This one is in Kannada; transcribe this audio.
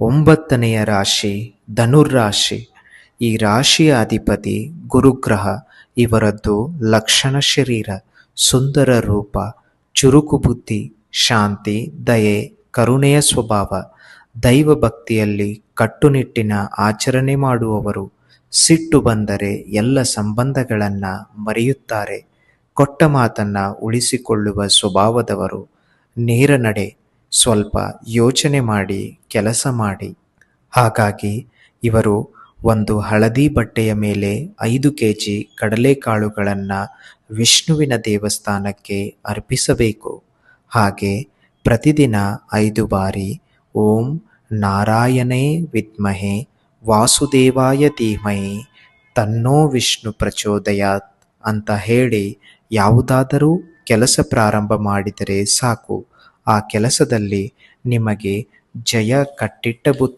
ಒಂಬತ್ತನೆಯ ರಾಶಿ, ಧನುರ್ರಾಶಿ. ಈ ರಾಶಿಯ ಅಧಿಪತಿ ಗುರುಗ್ರಹ, ಇವರದ್ದು ಲಕ್ಷಣ ಶರೀರ, ಸುಂದರ ರೂಪ, ಚುರುಕು ಬುದ್ಧಿ, ಶಾಂತಿ, ದಯೆ, ಕರುಣೆಯ ಸ್ವಭಾವ. ದೈವ ಭಕ್ತಿಯಲ್ಲಿ ಕಟ್ಟುನಿಟ್ಟಿನ ಆಚರಣೆ ಮಾಡುವವರು. ಸಿಟ್ಟು ಬಂದರೆ ಎಲ್ಲ ಸಂಬಂಧಗಳನ್ನು ಮರೆಯುತ್ತಾರೆ. ಕೊಟ್ಟ ಮಾತನ್ನು ಉಳಿಸಿಕೊಳ್ಳುವ ಸ್ವಭಾವದವರು. ನೇರ ನಡೆ ಸ್ವಲ್ಪ ಯೋಚನೆ ಮಾಡಿ, ಕೆಲಸ ಮಾಡಿ. ಹಾಗಾಗಿ ಇವರು ಒಂದು ಹಳದಿ ಬಟ್ಟೆಯ ಮೇಲೆ ಐದು ಕೆ ಜಿ ಕಡಲೆಕಾಳುಗಳನ್ನು ವಿಷ್ಣುವಿನ ದೇವಸ್ಥಾನಕ್ಕೆ ಅರ್ಪಿಸಬೇಕು. ಹಾಗೆ ಪ್ರತಿದಿನ ಐದು ಬಾರಿ ಓಂ ನಾರಾಯಣೇ ವಿದ್ಮಹೆ ವಾಸುದೇವಾಯ ಧೀಮಹಿ ತನ್ನೋ ವಿಷ್ಣು ಪ್ರಚೋದಯಾತ್ ಅಂತ ಹೇಳಿ ಯಾವುದಾದರೂ ಕೆಲಸ ಪ್ರಾರಂಭ ಮಾಡಿದರೆ ಸಾಕು. ಆ ಕೆಲಸದಲ್ಲಿ ನಿಮಗೆ ಜಯ ಕಟ್ಟಿಟ್ಟ ಬುತ್ತಿ.